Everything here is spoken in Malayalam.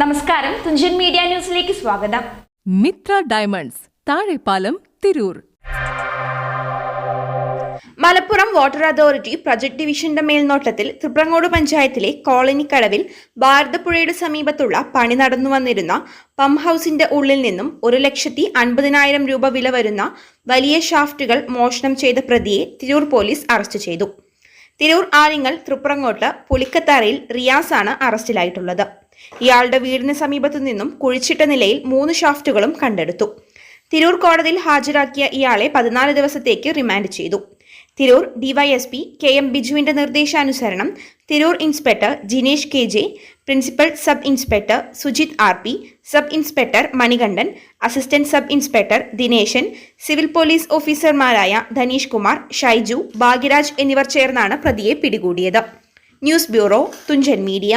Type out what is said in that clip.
നമസ്കാരം. തുഞ്ചൻ മീഡിയ ന്യൂസിലേക്ക് സ്വാഗതം. Mithra diamonds Thazhepalam Tirur. Malappuram water authority project ഡിവിഷന്റെ മേൽനോട്ടത്തിൽ തൃപ്രങ്ങോട് പഞ്ചായത്തിലെ കോളനിക്കടവിൽ ഭാരതപ്പുഴയുടെ സമീപത്തുള്ള പണി നടന്നു വന്നിരുന്ന പമ്പ് ഹൗസിന്റെ ഉള്ളിൽ നിന്നും ഒരു ലക്ഷത്തി അൻപതിനായിരം രൂപ വില വരുന്ന വലിയ ഷാഫ്റ്റുകൾ മോഷണം ചെയ്ത പ്രതിയെ തിരൂർ പോലീസ് അറസ്റ്റ് ചെയ്തു. തിരൂർ ആലിങ്ങൽ തൃപ്രങ്ങോട്ട് പുലിക്കത്താറയിൽ റിയാസാണ് അറസ്റ്റിലായിട്ടുള്ളത്. ഇയാളുടെ വീടിന് സമീപത്തു നിന്നും കുഴിച്ചിട്ട നിലയിൽ മൂന്ന് ഷാഫ്റ്റുകളും കണ്ടെടുത്തു. തിരൂർ കോടതിയിൽ ഹാജരാക്കിയ ഇയാളെ പതിനാല് ദിവസത്തേക്ക് റിമാൻഡ് ചെയ്തു. തിരൂർ ഡിവൈഎസ്പി കെ എം ബിജുവിന്റെ നിർദ്ദേശാനുസരണം Tirur inspector Jinesh K J principal sub inspector Sujith R P sub inspector Manikandan assistant sub inspector Dineshan civil police ഓഫീസർമാരായ ധനീഷ് കുമാർ ഷൈജു ഭാഗ്യരാജ് എന്നിവർ ചേർന്നാണ് പ്രതിയെ പിടികൂടിയത്. News bureau Thunchan media.